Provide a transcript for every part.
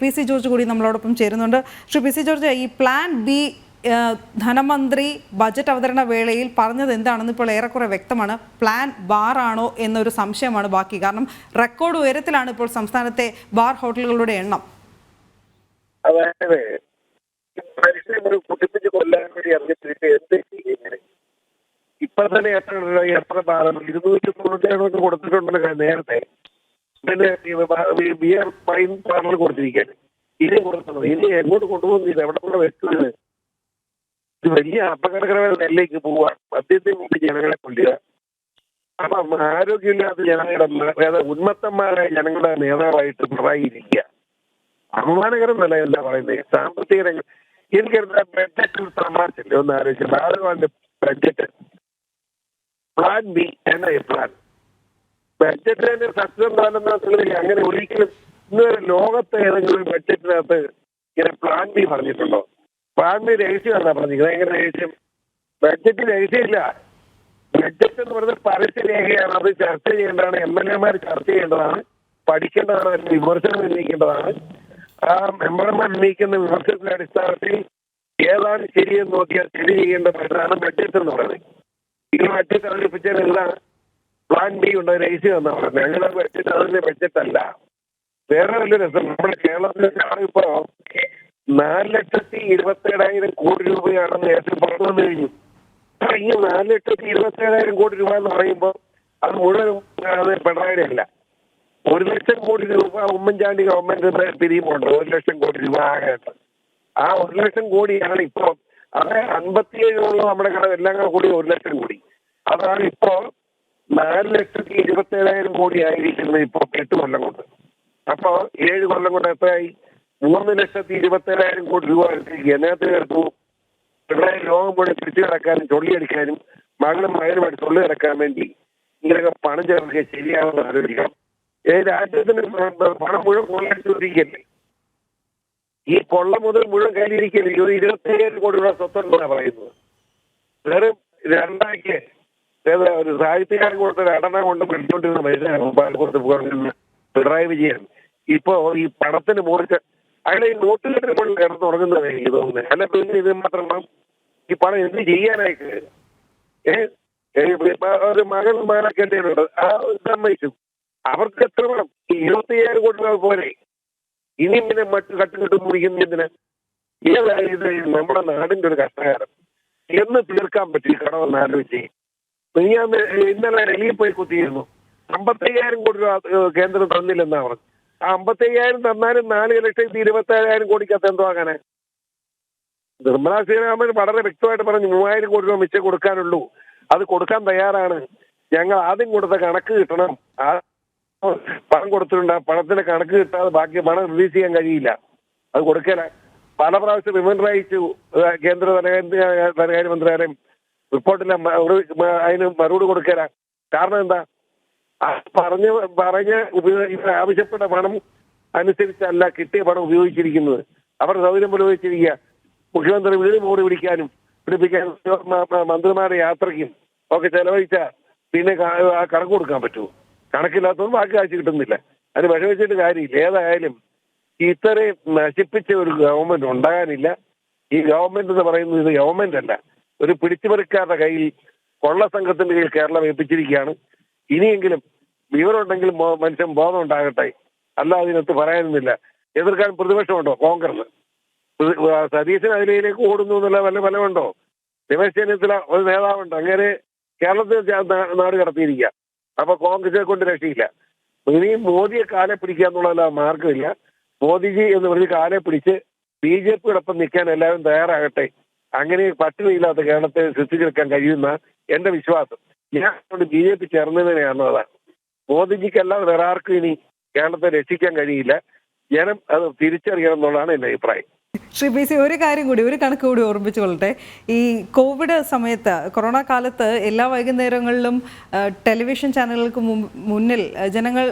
P C George കൂടി നമ്മളോടൊപ്പം ചേരുന്നുണ്ട്. ശ്രീ പി സി ജോർജ് ഈ പ്ലാൻ ബി ധനമന്ത്രി ബജറ്റ് അവതരണ വേളയിൽ പറഞ്ഞത് എന്താണെന്ന് ഇപ്പോൾ ഏറെക്കുറെ വ്യക്തമാണ്. പ്ലാൻ ബാർ ആണോ എന്നൊരു സംശയമാണ് ബാക്കി. കാരണം റെക്കോർഡ് ഉയരത്തിലാണ് ഇപ്പോൾ സംസ്ഥാനത്തെ ബാർ ഹോട്ടലുകളുടെ എണ്ണം. അതായത് വേണ്ടി ഇപ്പൊ തന്നെ എത്ര എത്ര ഭാഗം ഇരുന്നൂറ്റി തൊണ്ണൂറ്റി കൊടുത്തിട്ടുണ്ടല്ലോ നേരത്തെ. ബിയർ വൈൻ പാർലർ കൊടുത്തിരിക്കാൻ. ഇനി കൊടുക്കുന്നത് ഇനി എങ്ങോട്ട് കൊണ്ടുപോകുന്നില്ല എവിടെ കൂടെ വെക്കുന്നത്? ഇത് വലിയ അപകടകരമായ നെല്ലേക്ക് പോവുക. മദ്യത്തെ കൊണ്ട് ജനങ്ങളെ കൊല്ലുക. അപ്പം ആരോഗ്യമില്ലാത്ത ജനങ്ങളുടെ അതായത് ഉന്മത്തന്മാരായ ജനങ്ങളുടെ നേതാവായിട്ട് പിണറായി ഇരിക്കുക അപമാനകരമല്ല എന്താ പറയുന്നത്. സാമ്പത്തിക രംഗം ബഡ്ജറ്റ് ബഡ്ജറ്റിൽ തമാശല്ലേ ഒന്ന് ആലോചിച്ചു. ബാലവാന്റെ ബഡ്ജറ്റ് പ്ലാൻ ബി എന്ന പ്ലാൻ ബഡ്ജറ്റിന്റെ സക്സസ് എന്താണെന്ന് അങ്ങനെ ഒരിക്കലും ഇന്നൊരു ലോകത്തെ ഏതെങ്കിലും ബഡ്ജറ്റിനകത്ത് ഇങ്ങനെ പ്ലാൻ ബി പറഞ്ഞിട്ടുണ്ടോ? പ്ലാൻ ബി രഹസ്യമാണെന്നാ പറഞ്ഞിരിക്കുന്നത്. എങ്ങനെ രഹസ്യം ബഡ്ജറ്റ് രഹസ്യമില്ല ബഡ്ജറ്റ് എന്ന് പറയുന്നത് പരസ്യരേഖയാണ് അത് ചർച്ച ചെയ്യേണ്ടതാണ്. എം എൽ എമാർ ചർച്ച ചെയ്യേണ്ടതാണ്. പഠിക്കേണ്ടതാണ്. അതിന് വിമർശനം ഉന്നയിക്കേണ്ടതാണ്. ആ മെമ്പർമാർ ഉന്നയിക്കുന്ന വിമർശനത്തിന്റെ അടിസ്ഥാനത്തിൽ ഏതാണ് ശരിയെന്ന് നോക്കിയാൽ ശരി ചെയ്യേണ്ടതാണ് ബഡ്ജറ്റ് എന്ന് പറയുന്നത്. ഈ ബഡ്ജറ്റ് അവതരിപ്പിച്ചാൽ എന്താണ് പ്ലാൻ ബി ഉണ്ട്? അത് രഹസ്യം എന്നാ ഞങ്ങൾ അതിന്റെ ബഡ്ജറ്റ് അല്ല വേറെ വലിയ രസം. നമ്മുടെ കേരളത്തിലാണ് ഇപ്പോ നാല് ലക്ഷത്തി ഇരുപത്തി ഏഴായിരം കോടി രൂപയാണ് നേരത്തെ പുറത്തു വന്നു കഴിഞ്ഞു. ഈ നാല് ലക്ഷത്തി ഇരുപത്തി ഏഴായിരം കോടി രൂപ എന്ന് പറയുമ്പോൾ അത് മുഴുവൻ പിണറായിയുടെ അല്ല. ഒരു ലക്ഷം കോടി രൂപ ഉമ്മൻചാണ്ടി ഗവൺമെന്റ് പിരിയുമുണ്ട് ഒരു ലക്ഷം കോടി രൂപ ആകെയായിട്ട്. ആ ഒരു ലക്ഷം കോടിയാണ് ഇപ്പോ അത് അൻപത്തിയേഴുള്ള നമ്മുടെ കടം എല്ലാം കൂടി ഒരു ലക്ഷം കോടി. അതാണ് ഇപ്പോ നാല് ലക്ഷത്തി ഇരുപത്തി ഏഴായിരം കോടി ആയിരിക്കുന്നത് ഇപ്പൊ എട്ട് കൊല്ലം കൊണ്ട്. അപ്പൊ ഏഴ് കൊല്ലം കൊണ്ട് എത്രയായി? മൂന്ന് ലക്ഷത്തി ഇരുപത്തി ഏഴായിരം കോടി രൂപ എടുത്തിരിക്കുക എന്നതിനകത്ത് ചേർത്തു പിണറായി ലോകം മുഴുവൻ തിരിച്ചു കിടക്കാനും ചൊള്ളിയടിക്കാനും മകളും മകനുമായിട്ട് ചൊള്ളി കിടക്കാൻ വേണ്ടി ഇങ്ങനെയൊക്കെ പണം ചേർക്കുക ശരിയാണെന്ന് ആലോചിക്കണം ഏ രാജ്യത്തിന് പണം മുഴുവൻ കൊള്ളടിച്ചുകൊണ്ടിരിക്കല്ലേ ഈ കൊള്ള മുതൽ മുഴുവൻ കയ്യിലിരിക്കല്ലേ ഒരു ഇരുപത്തിയേഴ് കോടി രൂപ സ്വത്തുണ്ടെന്നാണ് പറയുന്നത്. വെറും രണ്ടാഴ്ച ഒരു സാഹിത്യകാരൻ കൊടുത്ത രണ്ടെണ്ണ കൊണ്ട് പിടിച്ചോണ്ടിരുന്ന മനുഷ്യനാണ് പാലക്കുളത്ത് പോകുന്ന പിണറായി വിജയൻ. ഇപ്പോ ഈ പണത്തിന് മുറിച്ച് അയാളെ ഈ നോട്ടുകെട്ടിന് കൊണ്ട് കിടന്ന് തുടങ്ങുന്നതാണ് എനിക്ക് തോന്നുന്നത് അല്ല പിന്നെ ഇത് മാത്രം ഈ പണം എന്ത് ചെയ്യാനായിട്ട്? ഏഹ് ഒരു ഉണ്ട് ആ സമ്മതിച്ചു. അവർക്ക് എത്ര വേണം ഈ ഇരുപത്തിയ്യായിരം കോടി രൂപ പോരെ. ഇനി പിന്നെ മറ്റു കട്ടുകെട്ട് മുറിക്കുന്നതിന് ഏതായാലും ഇത് നമ്മുടെ നാടിന്റെ ഒരു കഷ്ടകാലം? എന്ന് തീർക്കാൻ പറ്റി കടമെന്ന് ആലോചിച്ച്. ഞാൻ ഇന്നലെ ഡൽഹിയിൽ പോയി കുത്തിയിരുന്നു. അമ്പത്തയ്യായിരം കോടി രൂപ കേന്ദ്രം തന്നില്ലെന്നാ പറഞ്ഞു ആ അമ്പത്തയ്യായിരം തന്നാലും നാല് ലക്ഷത്തി ഇരുപത്തി ഏഴായിരം കോടിക്കകത്ത് എന്തോ അങ്ങനെ. നിർമ്മലാ സീതാരാമൻ വളരെ വ്യക്തമായിട്ട് പറഞ്ഞു മൂവായിരം കോടി രൂപ മിച്ചം കൊടുക്കാനുള്ളൂ. അത് കൊടുക്കാൻ തയ്യാറാണ്. ഞങ്ങൾ ആദ്യം കൊടുത്ത കണക്ക് കിട്ടണം. ആ പണം കൊടുത്തിട്ടുണ്ട്. ആ പണത്തിന്റെ കണക്ക് കിട്ടാതെ ബാക്കി പണം റിലീസ് ചെയ്യാൻ കഴിയില്ല. അത് കൊടുക്കല. പല പ്രാവശ്യം റിമൈൻഡർ അയച്ചു കേന്ദ്ര ധനകാര്യ ധനകാര്യമന്ത്രിയാരെയും റിപ്പോർട്ടില്ല. അതിന് മറുപടി കൊടുക്കല കാരണം എന്താ? പറഞ്ഞ പറഞ്ഞ ആവശ്യപ്പെട്ട പണം അനുസരിച്ചല്ല കിട്ടിയ പണം ഉപയോഗിച്ചിരിക്കുന്നത്. അവർ സൗകര്യം ഉപയോഗിച്ചിരിക്കുക. മുഖ്യമന്ത്രി വീട് മോടി പിടിക്കാനും പിടിപ്പിക്കാനും മന്ത്രിമാരുടെ യാത്രയ്ക്കും ഒക്കെ ചെലവഴിച്ച പിന്നെ ആ കണക്ക് കൊടുക്കാൻ പറ്റുമോ കണക്കില്ലാത്തതും ബാക്കി കാശ് കിട്ടുന്നില്ല. അതിന് വിഷമിച്ചിട്ട് കാര്യമില്ല. ഏതായാലും ഇത്രയും നശിപ്പിച്ച ഒരു ഗവൺമെന്റ് ഉണ്ടാകാനില്ല. ഈ ഗവൺമെന്റ് എന്ന് പറയുന്നത് ഇത് ഗവൺമെന്റ് അല്ല. ഒരു പിടിച്ചുപറിക്കാരുടെ കയ്യിൽ കൊള്ള സംഘത്തിന്റെ കയ്യിൽ കേരളം ഏൽപ്പിച്ചിരിക്കുകയാണ്. ഇനിയെങ്കിലും വിവരമുണ്ടെങ്കിൽ മനുഷ്യൻ ബോധം ഉണ്ടാകട്ടെ. അല്ലാതെ ഇതിനകത്ത് പറയാനൊന്നുമില്ല. എതിർക്കാൻ പ്രതിപക്ഷമുണ്ടോ? കോൺഗ്രസ്. സതീശൻ അതിലേക്ക് ഓടുന്നു എന്നുള്ള വല്ല ഫലമുണ്ടോ? രമേശ് ചെന്നിത്തല ഒരു നേതാവുണ്ട്. അങ്ങനെ കേരളത്തിൽ നാട് കടത്തിയിരിക്കുക. അപ്പൊ കോൺഗ്രസിനെ കൊണ്ട് രക്ഷയില്ല. ഇനിയും മോദിയെ കാലെ പിടിക്കുക എന്നുള്ള മാർഗമില്ല മോദിജി എന്ന് പറഞ്ഞ് കാലെ പിടിച്ച് ബി ജെ പിയോടൊപ്പം നിൽക്കാൻ എല്ലാവരും തയ്യാറാകട്ടെ. അങ്ങനെ പട്ടിണിയില്ലാത്ത കേരളത്തെ സൃഷ്ടിച്ചെടുക്കാൻ കഴിയുന്ന എന്റെ വിശ്വാസം. ഞാൻ അതുകൊണ്ട് ബി ജെ പി ചേർന്നതിനെയാണ് അതാണ്. മോദിജിക്കല്ലാതെ വേറെ ആർക്കും ഇനി കേരളത്തെ രക്ഷിക്കാൻ കഴിയില്ല. ജനം അത് തിരിച്ചറിയണം എന്നുള്ളതാണ് എന്റെ അഭിപ്രായം. ശ്രീ പി സി ഒരു കാര്യം കൂടി ഒരു കണക്ക് കൂടി ഓർമ്മിച്ചു കൊള്ളട്ടെ. ഈ കോവിഡ് സമയത്ത് കൊറോണ കാലത്ത് എല്ലാ വൈകുന്നേരങ്ങളിലും ടെലിവിഷൻ ചാനലുകൾക്ക് മുന്നിൽ ജനങ്ങൾ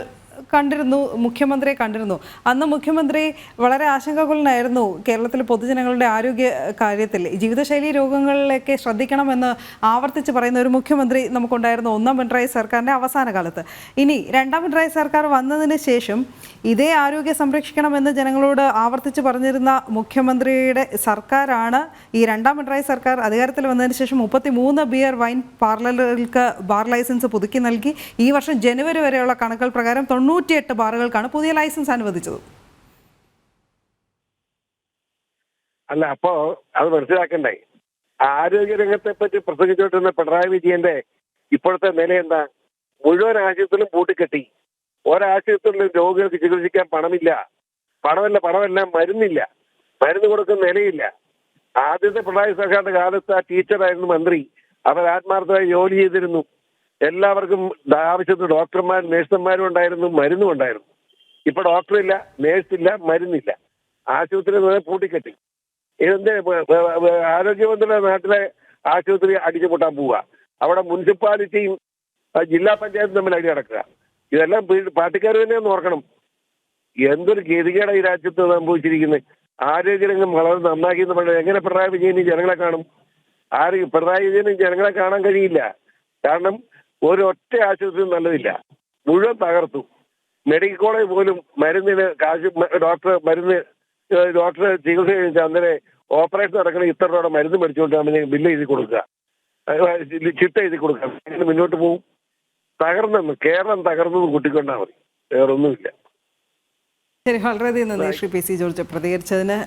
കണ്ടിരുന്നു മുഖ്യമന്ത്രിയെ കണ്ടിരുന്നു. അന്ന് മുഖ്യമന്ത്രി വളരെ ആശങ്കാകുലനായിരുന്നു കേരളത്തിലെ പൊതുജനങ്ങളുടെ ആരോഗ്യ കാര്യത്തിൽ. ജീവിതശൈലി രോഗങ്ങളിലൊക്കെ ശ്രദ്ധിക്കണമെന്ന് ആവർത്തിച്ച് പറയുന്ന ഒരു മുഖ്യമന്ത്രി നമുക്കുണ്ടായിരുന്നു ഒന്നാം പിണറായി സർക്കാരിന്റെ അവസാന കാലത്ത്. ഇനി രണ്ടാം പിണറായി സർക്കാർ വന്നതിന് ശേഷം ഇതേ ആരോഗ്യം സംരക്ഷിക്കണമെന്ന് ജനങ്ങളോട് ആവർത്തിച്ച് പറഞ്ഞിരുന്ന മുഖ്യമന്ത്രിയുടെ സർക്കാരാണ് ഈ രണ്ടാം പിണറായി സർക്കാർ അധികാരത്തിൽ വന്നതിന് ശേഷം മുപ്പത്തി മൂന്ന് ബിയർ വൈൻ പാർലറുകൾക്ക് ബാർ ലൈസൻസ് പുതുക്കി നൽകി. ഈ വർഷം ജനുവരി വരെയുള്ള കണക്കുകൾ പ്രകാരം തൊണ്ണൂറ്റിയെട്ട് ബാറുകൾക്കാണ് പുതിയ ലൈസൻസ് അനുവദിച്ചത്. അല്ല അപ്പോ അത് മനസ്സിലാക്കണ്ടേ? ആരോഗ്യ രംഗത്തെ പറ്റി പ്രസംഗിച്ചുകൊണ്ടിരുന്ന പിണറായി വിജയന്റെ ഇപ്പോഴത്തെ നില എന്താ മുഴുവൻ ആശുപത്രിയിലും പൂട്ടിക്കെട്ടി. ഒരാശുപത്രിയിലും രോഗികൾക്ക് ചികിത്സിക്കാൻ പണമില്ല. പണമല്ല പണമല്ല മരുന്നില്ല. മരുന്ന് കൊടുക്കുന്ന നിലയില്ല. ആദ്യത്തെ പിണറായി സർക്കാരിന്റെ കാലത്ത് ആ ടീച്ചറായിരുന്നു മന്ത്രി. അവർ ആത്മാർത്ഥമായി ജോലി ചെയ്തിരുന്നു. എല്ലാവർക്കും ആവശ്യത്തിന് ഡോക്ടർമാരും നേഴ്സുമാരും ഉണ്ടായിരുന്നു മരുന്നും ഉണ്ടായിരുന്നു. ഇപ്പൊ ഡോക്ടറില്ല നേഴ്സില്ല മരുന്നില്ല. ആശുപത്രി പൂട്ടിക്കെട്ടി. ഇതെന്ത് ആരോഗ്യമന്ത്രിയുടെ നാട്ടിലെ ആശുപത്രി അടിച്ചുപൂട്ടാൻ പോവുക അവിടെ മുനിസിപ്പാലിറ്റിയും ജില്ലാ പഞ്ചായത്തും തമ്മിൽ അടി നടക്കുക. ഇതെല്ലാം പാർട്ടിക്കാർ തന്നെ ഒന്ന് ഓർക്കണം. എന്തൊരു ഗതികേട ഈ രാജ്യത്ത് സംഭവിച്ചിരിക്കുന്നത് ആരോഗ്യരംഗം വളരെ നന്നാക്കി എന്ന് പറഞ്ഞാൽ എങ്ങനെ പിണറായി വിജയനും ജനങ്ങളെ കാണും? ആര് പിണറായി വിജയനും ജനങ്ങളെ കാണാൻ കഴിയില്ല. കാരണം ഒരൊറ്റ ആശുപത്രി നല്ലതില്ല. മുഴുവൻ തകർത്തു. മെഡിക്കൽ കോളേജ് പോലും മരുന്നിന് കാശ് ഡോക്ടർ മരുന്ന് ഡോക്ടർ ചികിത്സ കഴിഞ്ഞാൽ അന്നേരം ഓപ്പറേഷൻ നടക്കണ ഇത്ര രൂപയുടെ മരുന്ന് മേടിച്ചുകൊണ്ട് ബില്ല് എഴുതി കൊടുക്കുക. ചിട്ട എഴുതി കൊടുക്കുക. അങ്ങനെ മുന്നോട്ട് പോകും തകർന്നെന്ന് കേരളം തകർന്നത് കൂട്ടിക്കൊണ്ടാൽ മതി. വേറൊന്നുമില്ല. ശരി വളരെയധികം നന്ദി ശ്രീ പി സി ജോർജ്. പ്രതികരിച്ചതിന്